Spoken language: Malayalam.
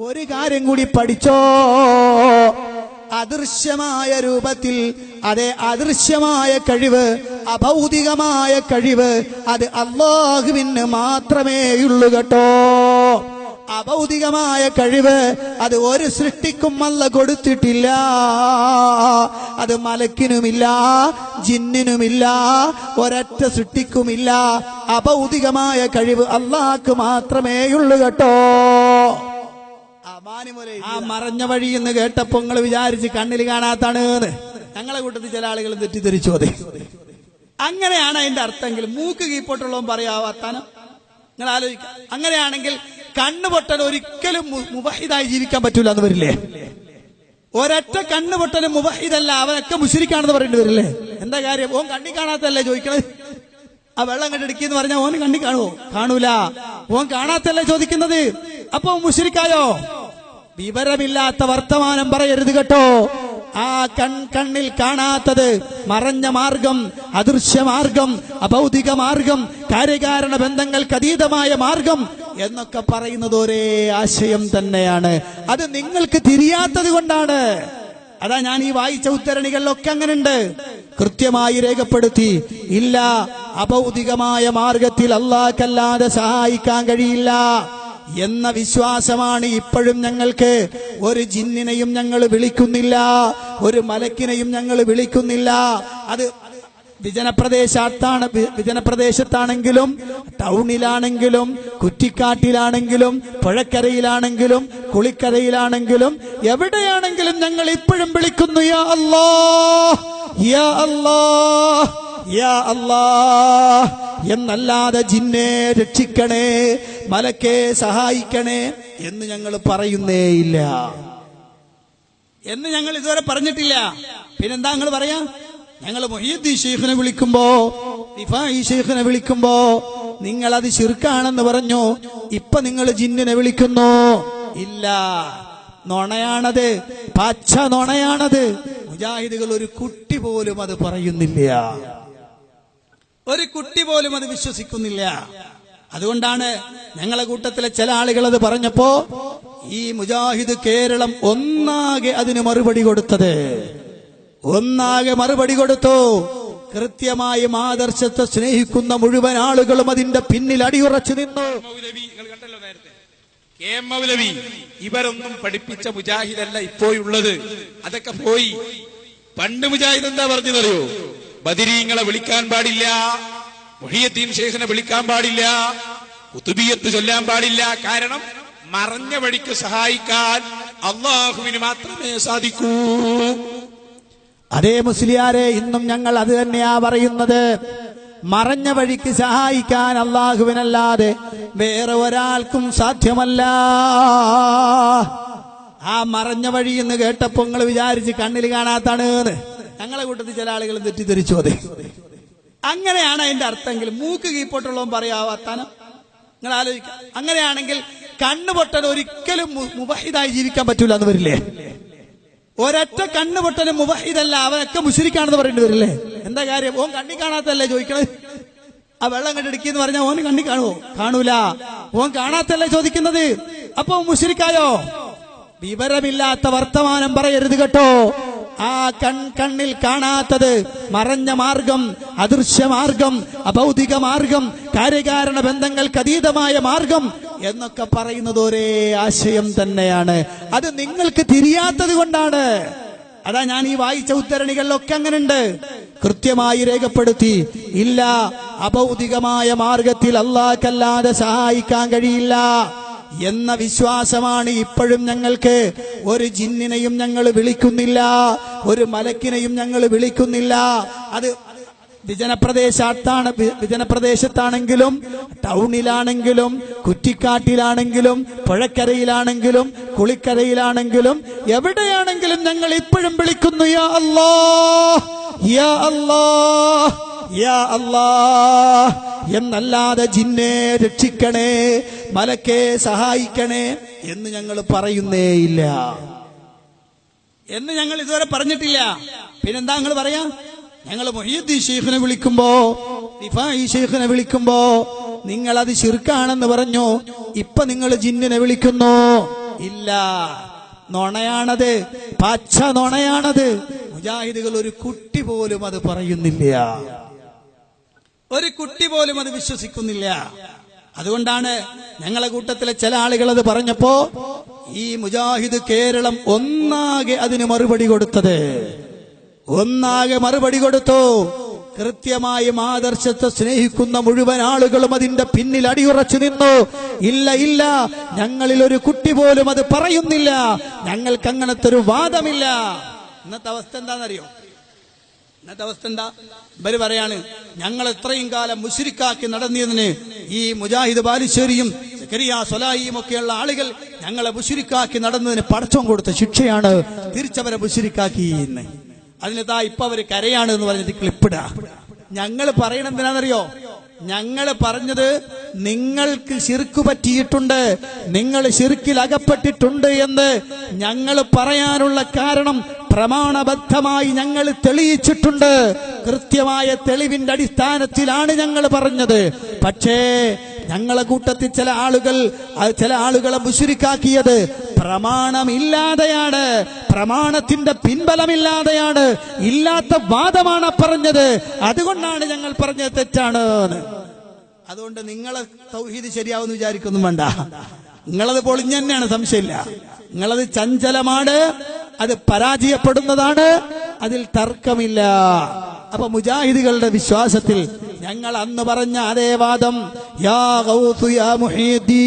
ഒരു കാര്യം കൂടി പഠിച്ചോ? അദൃശ്യമായ രൂപത്തിൽ അതെ അദൃശ്യമായ കഴിവ് അഭൗതികമായ കഴിവ് അത് അള്ളാഹുവിന് മാത്രമേ ഉള്ളൂ കേട്ടോ. അഭൗതികമായ കഴിവ് അത് ഒരു സൃഷ്ടിക്കും അല്ല കൊടുത്തിട്ടില്ല. അത് മലക്കിനുമില്ല ജിന്നിനുമില്ല ഒരൊറ്റ സൃഷ്ടിക്കുമില്ല. അഭൗതികമായ കഴിവ് അള്ളാഹ്ക്ക് മാത്രമേയുള്ളൂ കേട്ടോ. ആ മറഞ്ഞ വഴി എന്ന് കേട്ടപ്പോ നിങ്ങൾ വിചാരിച്ച് കണ്ണിൽ കാണാത്താണ്. ഞങ്ങളെ കൂട്ടത്തിൽ ചില ആളുകൾ തെറ്റിദ്ധരിച്ചു അതെ. അങ്ങനെയാണ് അതിന്റെ അർത്ഥമെങ്കിൽ മൂക്ക് കീപ്പോട്ടുള്ളവൻ പറയാവാത്താനം നിങ്ങൾ ആലോചിക്കാം. അങ്ങനെയാണെങ്കിൽ കണ്ണുപൊട്ടൻ ഒരിക്കലും മുബഹിദായി ജീവിക്കാൻ പറ്റൂല എന്ന് വരില്ലേ? ഒരൊറ്റ കണ്ണ് മുബഹിദല്ല അവനൊക്കെ മുഷിരിക്കാണെന്ന് പറയേണ്ടി വരില്ലേ? എന്താ കാര്യം? ഓൻ കണ്ണി കാണാത്തല്ലേ ചോദിക്കണത്? ആ വെള്ളം കണ്ടെടുക്കിന്ന് പറഞ്ഞാൽ ഓൻ കണ്ണി കാണുമോ കാണൂല. ഓൻ കാണാത്തല്ലേ ചോദിക്കുന്നത്? അപ്പൊ മുഷിരിക്കായോ വിവരമില്ലാത്ത വർത്തമാനം പറയരുത് കേട്ടോ. ആ കൺ കണ്ണിൽ കാണാത്തത് മറഞ്ഞ മാർഗം അദൃശ്യ മാർഗം അഭൗതിക മാർഗം കാര്യകാരണ ബന്ധങ്ങൾക്ക് അതീതമായ മാർഗം എന്നൊക്കെ പറയുന്നത് ഒരേ ആശയം തന്നെയാണ്. അത് നിങ്ങൾക്ക് തിരിയാത്തത് കൊണ്ടാണ്. അതാ ഞാൻ ഈ വായിച്ച ഉത്തരണികളിലൊക്കെ അങ്ങനെയുണ്ട്. കൃത്യമായി രേഖപ്പെടുത്തി ഇല്ല അഭൗതികമായ മാർഗത്തിൽ അള്ളാഹ്ക്കല്ലാതെ സഹായിക്കാൻ കഴിയില്ല. എന്ന വിശ്വാസമാണ് ഇപ്പോഴും ഞങ്ങൾക്ക്. ഒരു ജിന്നിനെയും ഞങ്ങൾ വിളിക്കുന്നില്ല. ഒരു മലക്കിനെയും ഞങ്ങൾ വിളിക്കുന്നില്ല. അത് വിജനപ്രദേശത്താണ് വിജനപ്രദേശത്താണെങ്കിലും ടൗണിലാണെങ്കിലും കുറ്റിക്കാട്ടിലാണെങ്കിലും പുഴക്കരയിലാണെങ്കിലും കുളിക്കരയിലാണെങ്കിലും എവിടെയാണെങ്കിലും ഞങ്ങൾ ഇപ്പോഴും വിളിക്കുന്നു യാ അല്ലാ യാ അല്ലാ യാ അല്ലാ എന്നല്ലാതെ ജിന്നെ രക്ഷിക്കണേ. മലക്കെ സഹായിക്കണേ എന്ന് ഞങ്ങൾ പറയുന്നേയില്ല. എന്ന് ഞങ്ങൾ ഇതുവരെ പറഞ്ഞിട്ടില്ല. പിന്നെന്താ നിങ്ങൾ പറയാ? ഞങ്ങൾ മൊഹീദ്ദീൻ ഷെയ്ഖിനെ വിളിക്കുമ്പോ റിഫായി ഷെയ്ഖിനെ വിളിക്കുമ്പോ നിങ്ങൾ അത് ശിർക്കാണെന്ന് പറഞ്ഞു. ഇപ്പൊ നിങ്ങൾ ജിന്നിനെ വിളിക്കുന്നു. ഇല്ല. നുണയാണത്. പച്ച നുണയാണത്. മുജാഹിദുകൾ ഒരു കുട്ടി പോലും അത് പറയുന്നില്ല. ഒരു കുട്ടി പോലും അത് വിശ്വസിക്കുന്നില്ല. അതുകൊണ്ടാണ് ഞങ്ങളെ കൂട്ടത്തിലെ ചില ആളുകൾ അത് പറഞ്ഞപ്പോ ഈ മുജാഹിദ് കേരളം ഒന്നാകെ അതിന് മറുപടി കൊടുത്തത്. ഒന്നാകെ മറുപടി കൊടുത്തു. കൃത്യമായി ആദർശത്തെ സ്നേഹിക്കുന്ന മുഴുവൻ ആളുകളും അതിന്റെ പിന്നിൽ അടിയുറച്ചു നിന്നു. കെ എം മൗലവി ഇവരൊന്നും പഠിപ്പിച്ച മുജാഹിദല്ല ഇപ്പോഴുള്ളത്. അതൊക്കെ പോയി. പണ്ട് മുജാഹിദ് എന്താ പറഞ്ഞതറിയോ ബദിരീങ്ങളെ വിളിക്കാൻ പാടില്ല. മുഹിയദ്ദീൻ ഷേഖിനെ വിളിക്കാൻ പാടില്ല. കുത്തുബിയത്ത് ചൊല്ലാൻ പാടില്ല. കാരണം മറഞ്ഞ വഴിക്ക് സഹായിക്കാൻ അള്ളാഹുവിന് മാത്രമേ സാധിക്കൂ. അതേ മുസ്ലിയാരെ ഇന്നും ഞങ്ങൾ അത് തന്നെയാ പറയുന്നത്. മറഞ്ഞ വഴിക്ക് സഹായിക്കാൻ അള്ളാഹുവിനല്ലാതെ വേറെ ഒരാൾക്കും സാധ്യമല്ല. ആ മറഞ്ഞ വഴി എന്ന് കേട്ടപ്പോ നിങ്ങൾ വിചാരിച്ച് കണ്ണിൽ കാണാത്താണ് ഞങ്ങളെ കൂട്ടത്തിൽ ചില ആളുകൾ തെറ്റിദ്ധരിച്ചു അതെ. അങ്ങനെയാണ് അതിന്റെ അർത്ഥമെങ്കിൽ മൂക്ക് കീപ്പോട്ടുള്ളവൻ പറയാവാത്താനം നിങ്ങൾ ആലോചിക്കുക അങ്ങനെയാണെങ്കിൽ കണ്ണുപൊട്ടൻ ഒരിക്കലും മുബഹിദായി ജീവിക്കാൻ പറ്റൂല എന്ന് വരില്ലേ? ഒരൊറ്റ കണ്ണുപൊട്ടനും മുബഹിദല്ല അവനൊക്കെ മുഷിരിക്കാണെന്ന് പറയേണ്ടി വരില്ലേ? എന്താ കാര്യം? ഓൻ കണ്ണി കാണാത്തല്ലേ ചോദിക്കണത് ആ വെള്ളം കണ്ടെടുക്കിന്ന് പറഞ്ഞാൽ ഓന് കണ്ണി കാണുമോ കാണൂല. ഓൻ കാണാത്തല്ലേ ചോദിക്കുന്നത്? അപ്പൊ മുഷിരിക്കായോ വിവരമില്ലാത്ത വർത്തമാനം പറയരുത് കേട്ടോ. ആ കൺ കണ്ണിൽ കാണാത്തത് മറഞ്ഞ മാർഗം അദൃശ്യ മാർഗം അഭൗതിക മാർഗം കാര്യകാരണ ബന്ധങ്ങൾക്ക് അതീതമായ മാർഗം എന്നൊക്കെ പറയുന്നത് ഒരേ ആശയം തന്നെയാണ്. അത് നിങ്ങൾക്ക് തിരിയാത്തത് കൊണ്ടാണ്. അതാ ഞാൻ ഈ വായിച്ച ഉദ്ധരണികളിലൊക്കെ അങ്ങനെയുണ്ട്. കൃത്യമായി രേഖപ്പെടുത്തി ഇല്ല അഭൗതികമായ മാർഗത്തിൽ അള്ളാഹ്ക്കല്ലാതെ സഹായിക്കാൻ കഴിയില്ല എന്ന വിശ്വാസമാണ് ഇപ്പോഴും ഞങ്ങൾക്ക്. ഒരു ജിന്നിനെയും ഞങ്ങൾ വിളിക്കുന്നില്ല. ഒരു മലക്കിനെയും ഞങ്ങൾ വിളിക്കുന്നില്ല. അത് വിജനപ്രദേശത്താണ് വിജനപ്രദേശത്താണെങ്കിലും ടൗണിലാണെങ്കിലും കുറ്റിക്കാട്ടിലാണെങ്കിലും പുഴക്കരയിലാണെങ്കിലും കുളിക്കരയിലാണെങ്കിലും എവിടെയാണെങ്കിലും ഞങ്ങൾ ഇപ്പോഴും വിളിക്കുന്നു യാ അല്ലാ യാ അല്ലാ യാ അല്ലാ എന്നല്ലാതെ ജിന്നെ രക്ഷിക്കണേ മലക്കേ സഹായിക്കണേ എന്ന് ഞങ്ങൾ പറയുന്നേയില്ല. എന്ന് ഞങ്ങൾ ഇതുവരെ പറഞ്ഞിട്ടില്ല. പിന്നെന്താ നിങ്ങൾ പറയാ? ഞങ്ങൾ മൊഹീദ്ദീൻ ഷെയ്ഖിനെ വിളിക്കുമ്പോ ദിഫായി ഷെയ്ഖിനെ വിളിക്കുമ്പോ നിങ്ങൾ അത് ശിർക്കാണെന്ന് പറഞ്ഞു. ഇപ്പൊ നിങ്ങൾ ജിന്നിനെ വിളിക്കുന്നു. ഇല്ല. നുണയാണത്. പച്ച നുണയാണത്. മുജാഹിദുകൾ ഒരു കുട്ടി പോലും അത് പറയുന്നില്ല. ഒരു കുട്ടി പോലും അത് വിശ്വസിക്കുന്നില്ല. അതുകൊണ്ടാണ് ഞങ്ങളെ കൂട്ടത്തിലെ ചില ആളുകൾ അത് പറഞ്ഞപ്പോ ഈ മുജാഹിദ് കേരളം ഒന്നാകെ അതിന് മറുപടി കൊടുത്തത്. ഒന്നാകെ മറുപടി കൊടുത്തു. കൃത്യമായി ആദർശത്തെ സ്നേഹിക്കുന്ന മുഴുവൻ ആളുകളും അതിന്റെ പിന്നിൽ അടിയുറച്ചു നിന്നു. ഇല്ല ഇല്ല ഞങ്ങളിൽ ഒരു കുട്ടി പോലും അത് പറയുന്നില്ല. ഞങ്ങൾക്ക് അങ്ങനത്തെ ഒരു വാദമില്ല. ഇന്നത്തെ അവസ്ഥ എന്താണെന്നറിയോ? ഇന്നത്തെ അവസ്ഥ എന്താ? ഇവർ പറയാണ് ഞങ്ങൾ എത്രയും കാലം മുഷിരിക്കാക്കി നടന്നിയതിന് ഈ മുജാഹിദ് ബാലുശ്ശേരിയും സൊലായിയും ഒക്കെയുള്ള ആളുകൾ ഞങ്ങളെ ബുശുരിക്കാക്കി നടന്നതിന് പടച്ചം കൊടുത്ത ശിക്ഷയാണ് തിരിച്ചവരെ ബുശുരിക്കാക്കി എന്ന് അതിനെതാ ഇപ്പൊ അവർ കരയാണ് എന്ന് പറഞ്ഞിട്ട് ക്ലിപ്പിടാ. ഞങ്ങൾ പറയണത് എന്തിനാണെന്നറിയോ ഞങ്ങൾ പറഞ്ഞത് നിങ്ങൾക്ക് ശിർക്ക് പറ്റിയിട്ടുണ്ട് നിങ്ങൾ ശിർക്കിൽ അകപ്പെട്ടിട്ടുണ്ട് എന്ന് ഞങ്ങൾ പറയാനുള്ള കാരണം പ്രമാണബദ്ധമായി ഞങ്ങൾ തെളിയിച്ചിട്ടുണ്ട്. കൃത്യമായ തെളിവിന്റെ അടിസ്ഥാനത്തിലാണ് ഞങ്ങൾ പറഞ്ഞത്. പക്ഷേ ഞങ്ങളെ കൂട്ടത്തിൽ ചില ആളുകൾ ചില ആളുകളെ മുശുരിക്കാക്കിയത് പ്രമാണമില്ലാതെയാണ് പ്രമാണത്തിന്റെ പിൻബലമില്ലാതെയാണ് ഇല്ലാത്ത വാദമാണ് പറഞ്ഞത്. അതുകൊണ്ടാണ് ഞങ്ങൾ പറഞ്ഞത് തെറ്റാണ്. അതുകൊണ്ട് നിങ്ങളെ തൗഹീദ് ശരിയാവുമെന്ന് വിചാരിക്കൊന്നും വേണ്ട. നിങ്ങളത് പൊളിഞ്ഞു തന്നെയാണ് സംശയമില്ല. നിങ്ങളത് ചഞ്ചലമാണ് അത് പരാജയപ്പെടുന്നതാണ് അതിൽ തർക്കമില്ല. അപ്പൊ മുജാഹിദുകളുടെ വിശ്വാസത്തിൽ ഞങ്ങൾ അന്ന് പറഞ്ഞ അതേ വാദം യാ ഗൗസു യാ മുഹീദ്ദീൻ.